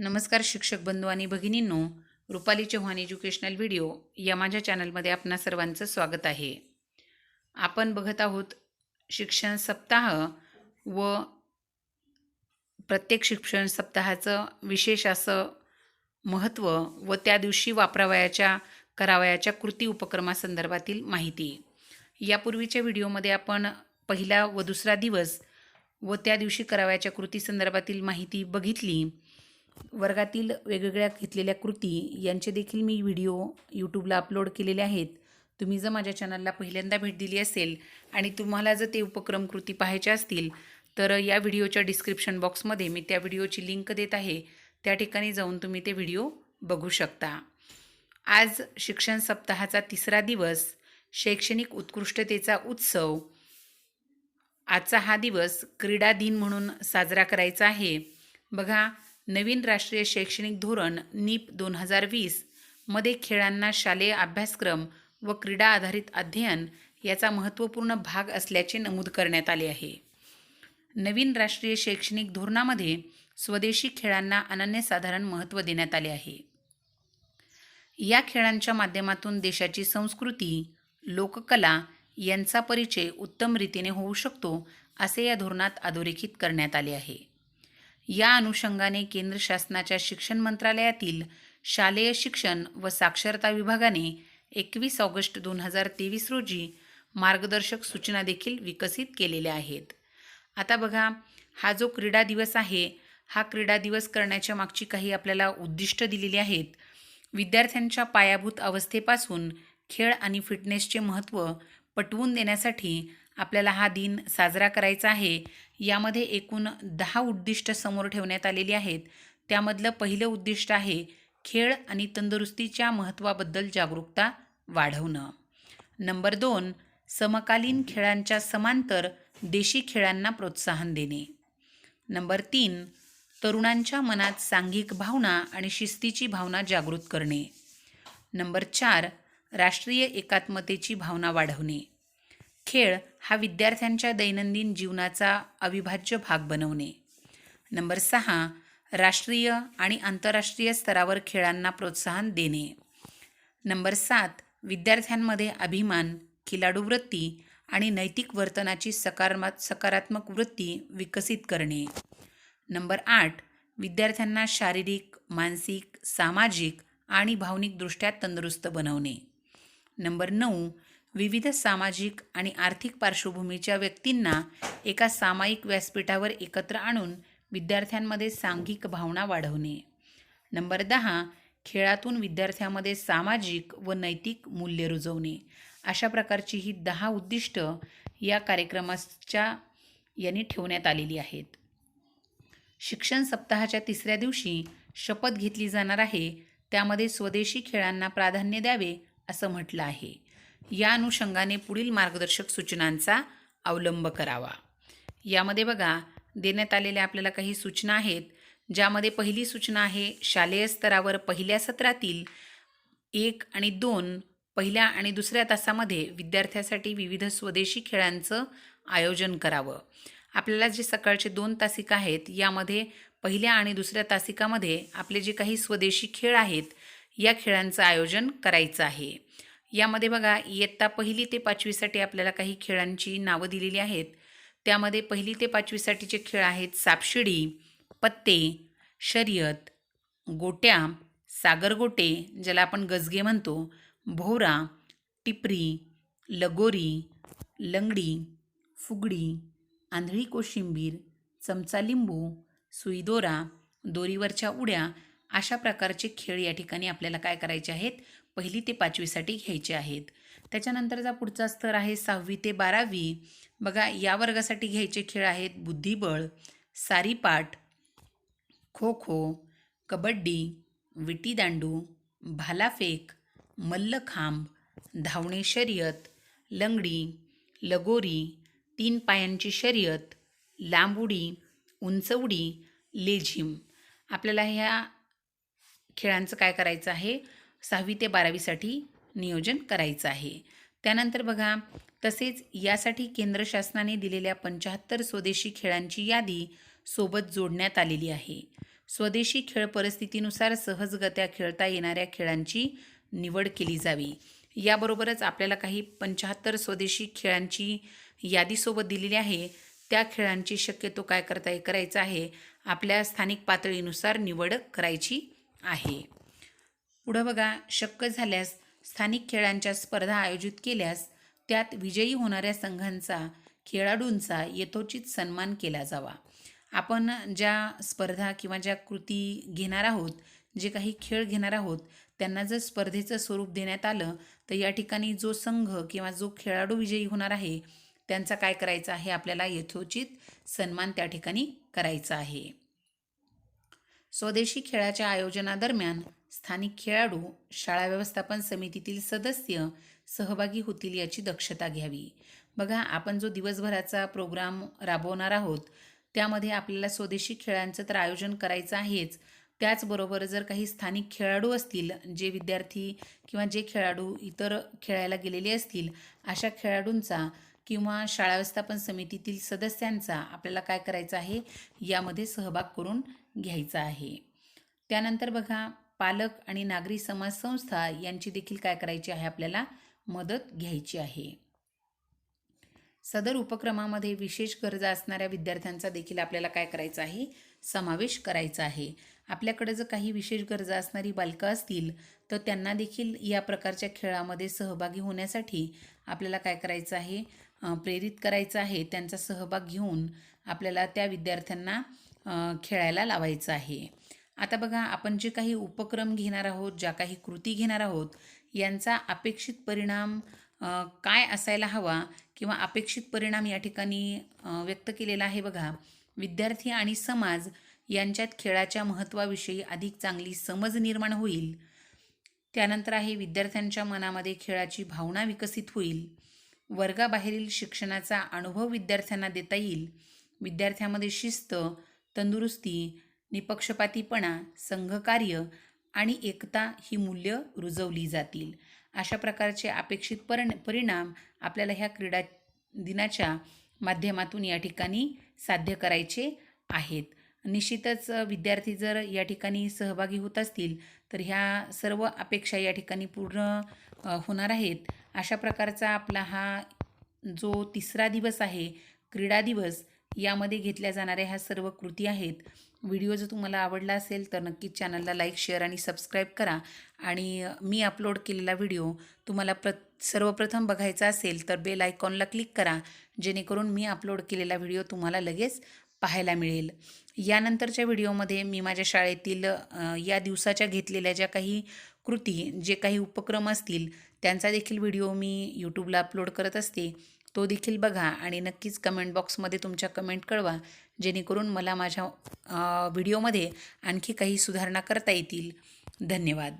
नमस्कार शिक्षक बंधू आणि भगिनींनो रुपाली चव्हाण एज्युकेशनल व्हिडिओ या माझ्या चॅनलमध्ये आपणा सर्वांचं स्वागत आहे. आपण बघत आहोत शिक्षण सप्ताह व प्रत्येक शिक्षण सप्ताहाचं विशेष असं महत्त्व व त्या दिवशी वापरावयाच्या करावयाच्या कृती उपक्रमासंदर्भातील माहिती. यापूर्वीच्या व्हिडिओमध्ये आपण पहिला व दुसरा दिवस व त्या दिवशी करावयाच्या कृती संदर्भातील माहिती बघितली. वर्गातील वेगवेगळ्या घेतलेल्या कृती यांचे देखील मी व्हिडिओ यूट्यूबला अपलोड केलेले आहेत. तुम्ही जर माझ्या चॅनलला पहिल्यांदा भेट दिली असेल आणि तुम्हाला जर ते उपक्रम कृती पाहायच्या असतील तर या व्हिडिओच्या डिस्क्रिप्शन बॉक्समध्ये मी त्या व्हिडिओची लिंक देत आहे. त्या ठिकाणी जाऊन तुम्ही ते व्हिडिओ बघू शकता. आज शिक्षण सप्ताहाचा तिसरा दिवस शैक्षणिक उत्कृष्टतेचा उत्सव. आजचा हा दिवस क्रीडा दिन म्हणून साजरा करायचा आहे. बघा नवीन राष्ट्रीय शैक्षणिक धोरण नीप दोन हजार वीसमध्ये खेळांना शालेय अभ्यासक्रम व क्रीडा आधारित अध्ययन याचा महत्त्वपूर्ण भाग असल्याचे नमूद करण्यात आले आहे. नवीन राष्ट्रीय शैक्षणिक धोरणामध्ये स्वदेशी खेळांना अनन्यसाधारण महत्त्व देण्यात आले आहे. या खेळांच्या माध्यमातून देशाची संस्कृती लोककला यांचा परिचय उत्तम रीतीने होऊ शकतो असे या धोरणात अधोरेखित करण्यात आले आहे. या अनुषंगाने केंद्र शासनाच्या शिक्षण मंत्रालयातील शालेय शिक्षण व साक्षरता विभागाने एकवीस ऑगस्ट दोन हजार तेवीस रोजी मार्गदर्शक सूचना देखील विकसित केलेल्या आहेत. आता बघा हा जो क्रीडा दिवस आहे हा क्रीडा दिवस करण्याच्या मागची काही आपल्याला उद्दिष्ट दिलेली आहेत. विद्यार्थ्यांच्या पायाभूत अवस्थेपासून खेळ आणि फिटनेसचे महत्त्व पटवून देण्यासाठी आपल्याला हा दिन साजरा करायचा आहे. यामध्ये एकूण दहा उद्दिष्ट समोर ठेवण्यात आलेली आहेत. त्यामधलं पहिलं उद्दिष्ट आहे खेळ आणि तंदुरुस्तीच्या महत्त्वाबद्दल जागरूकता वाढवणं. नंबर दोन समकालीन खेळांच्या समांतर देशी खेळांना प्रोत्साहन देणे. नंबर तीन तरुणांच्या मनात सांघिक भावना आणि शिस्तीची भावना जागृत करणे. नंबर चार राष्ट्रीय एकात्मतेची भावना वाढवणे. खेळ हा विद्यार्थ्यांच्या दैनंदिन जीवनाचा अविभाज्य भाग बनवणे. नंबर सहा राष्ट्रीय आणि आंतरराष्ट्रीय स्तरावर खेळांना प्रोत्साहन देणे. नंबर सात विद्यार्थ्यांमध्ये अभिमान खिलाडू वृत्ती आणि नैतिक वर्तनाची सकारमा सकारात्मक वृत्ती विकसित करणे. नंबर आठ विद्यार्थ्यांना शारीरिक मानसिक सामाजिक आणि भावनिकदृष्ट्या तंदुरुस्त बनवणे. नंबर नऊ विविध सामाजिक आणि आर्थिक पार्श्वभूमीच्या व्यक्तींना एका सामायिक व्यासपीठावर एकत्र आणून विद्यार्थ्यांमध्ये सांघिक भावना वाढवणे. नंबर दहा खेळातून विद्यार्थ्यामध्ये सामाजिक व नैतिक मूल्य रुजवणे. अशा प्रकारची ही दहा उद्दिष्ट या कार्यक्रमाच्या यांनी ठेवण्यात आलेली आहेत. शिक्षण सप्ताहाच्या तिसऱ्या दिवशी शपथ घेतली जाणार आहे. त्यामध्ये स्वदेशी खेळांना प्राधान्य द्यावे असं म्हटलं आहे. या अनुषंगाने पुढील मार्गदर्शक सूचनांचा अवलंब करावा. यामध्ये बघा देण्यात आलेल्या आपल्याला काही सूचना आहेत ज्यामध्ये पहिली सूचना आहे शालेय स्तरावर पहिल्या सत्रातील एक आणि दोन पहिल्या आणि दुसऱ्या तासामध्ये विद्यार्थ्यासाठी विविध स्वदेशी खेळांचं आयोजन करावं. आपल्याला जे सकाळचे दोन तासिका आहेत यामध्ये पहिल्या आणि दुसऱ्या तासिकामध्ये आपले जे काही स्वदेशी खेळ आहेत या खेळांचं आयोजन करायचं आहे. यामध्ये बघा इयत्ता पहिली ते पाचवीसाठी आपल्याला काही खेळांची नावं दिलेली आहेत. त्यामध्ये पहिली ते पाचवीसाठीचे खेळ आहेत सापशिडी पत्ते शर्यत गोट्या सागरगोटे ज्याला आपण गजगे म्हणतो भोवरा टिपरी लगोरी लंगडी फुगडी आंधळी कोशिंबीर चमचा लिंबू सुईदोरा दोरीवरच्या उड्या अशा प्रकारचे खेळ या ठिकाणी आपल्याला काय करायचे आहेत? पहिली ते पाचवीसाठी घ्यायचे आहेत. त्याच्यानंतरचा पुढचा स्तर आहे सहावी ते बारावी. बघा या वर्गासाठी घ्यायचे खेळ आहेत बुद्धिबळ सारीपाट खो खो कबड्डी विटीदांडू भालाफेक मल्लखांब धावणे शर्यत लंगडी लगोरी तीन पायांची शर्यत लांब उडी उंच उडी लेझिम. आपल्याला ह्या खेळांचं काय करायचं आहे? सहावी ते बारावीसाठी नियोजन करायचं आहे. त्यानंतर बघा तसेच यासाठी केंद्र शासनाने दिलेल्या पंच्याहत्तर स्वदेशी खेळांची यादी सोबत जोडण्यात आलेली आहे. स्वदेशी खेळ परिस्थितीनुसार सहजगत्या खेळता येणाऱ्या खेळांची निवड केली जावी. याबरोबरच आपल्याला काही पंच्याहत्तर स्वदेशी खेळांची यादीसोबत दिलेली आहे. त्या खेळांची शक्यतो काय करता करायचं आहे आपल्या स्थानिक पातळीनुसार निवड करायची आहे. पुढं बघा शक्य झाल्यास स्थानिक खेळांच्या स्पर्धा आयोजित केल्यास त्यात विजयी होणाऱ्या संघांचा खेळाडूंचा यथोचित सन्मान केला जावा. आपण ज्या स्पर्धा किंवा ज्या कृती घेणार आहोत जे काही खेळ घेणार आहोत त्यांना जर स्पर्धेचं स्वरूप देण्यात आलं तर या ठिकाणी जो संघ किंवा जो खेळाडू विजयी होणार आहे त्यांचा काय करायचा आहे? आपल्याला यथोचित सन्मान त्या ठिकाणी करायचा आहे. स्वदेशी खेळाच्या आयोजनादरम्यान स्थानिक खेळाडू शाळा व्यवस्थापन समितीतील सदस्य सहभागी होतील याची दक्षता घ्यावी. बघा आपण जो दिवसभराचा प्रोग्राम राबवणार आहोत त्यामध्ये आपल्याला स्वदेशी खेळांचं तर आयोजन करायचं आहेच. त्याचबरोबर जर काही स्थानिक खेळाडू असतील जे विद्यार्थी किंवा जे खेळाडू इतर खेळायला गेलेले असतील अशा खेळाडूंचा किंवा शाळा व्यवस्थापन समितीतील सदस्यांचा आपल्याला काय करायचं आहे यामध्ये सहभाग करून घ्यायचा आहे. त्यानंतर बघा पालक आणि नागरी समाज संस्था यांची देखील काय करायची आहे? आपल्याला मदत घ्यायची आहे. सदर उपक्रमामध्ये विशेष गरजा असणाऱ्या विद्यार्थ्यांचा देखील आपल्याला काय करायचं आहे? समावेश करायचा आहे. आपल्याकडे जर काही विशेष गरजा असणारी बालकं असतील तर त्यांना देखील या प्रकारच्या खेळामध्ये सहभागी होण्यासाठी आपल्याला काय करायचं आहे? प्रेरित करायचं आहे. त्यांचा सहभाग घेऊन आपल्याला त्या विद्यार्थ्यांना खेळायला लावायचं आहे. आता बघा आपण जे काही उपक्रम घेणार आहोत ज्या काही कृती घेणार आहोत यांचा अपेक्षित परिणाम काय असायला हवा किंवा अपेक्षित परिणाम या ठिकाणी व्यक्त केलेला आहे बघा. विद्यार्थी आणि समाज यांच्यात खेळाच्या महत्त्वाविषयी अधिक चांगली समज निर्माण होईल. त्यानंतर आहे विद्यार्थ्यांच्या मनामध्ये खेळाची भावना विकसित होईल. वर्गाबाहेरील शिक्षणाचा अनुभव विद्यार्थ्यांना देता येईल. विद्यार्थ्यामध्ये शिस्त तंदुरुस्ती निपक्षपातीपणा संघकार्य आणि एकता ही मूल्य रुजवली जातील. अशा प्रकारचे अपेक्षित परि परिणाम आपल्याला ह्या क्रीडा दिनाच्या माध्यमातून या ठिकाणी साध्य करायचे आहेत. निश्चितच विद्यार्थी जर या ठिकाणी सहभागी होत असतील तर ह्या सर्व अपेक्षा या ठिकाणी पूर्ण होणार आहेत. अशा प्रकारचा आपला हा जो तिसरा दिवस आहे क्रीडा दिवस यामध्ये घेतल्या जाणाऱ्या ह्या सर्व कृती आहेत. व्हिडिओ जर तुम्हाला आवडला असेल तर नक्कीच चॅनलला लाईक शेअर आणि सबस्क्राईब करा. आणि मी अपलोड केलेला व्हिडिओ तुम्हाला प्र सर्वप्रथम बघायचा असेल तर बेल आयकॉनला क्लिक करा. जेणेकरून मी अपलोड केलेला व्हिडिओ तुम्हाला लगेच पाहायला मिळेल. यानंतरच्या व्हिडिओमध्ये मी माझ्या शाळेतील या दिवसाच्या घेतलेल्या ज्या काही कृती जे काही उपक्रम असतील त्यांचा देखील व्हिडिओ मी यूट्यूबला अपलोड करत असते. तो देखील बघा आणि नक्कीच कमेंट बॉक्समध्ये तुमच्या कमेंट कळवा जेणेकरून मला माझ्या व्हिडिओमध्ये आणखी काही सुधारणा करता येतील. धन्यवाद.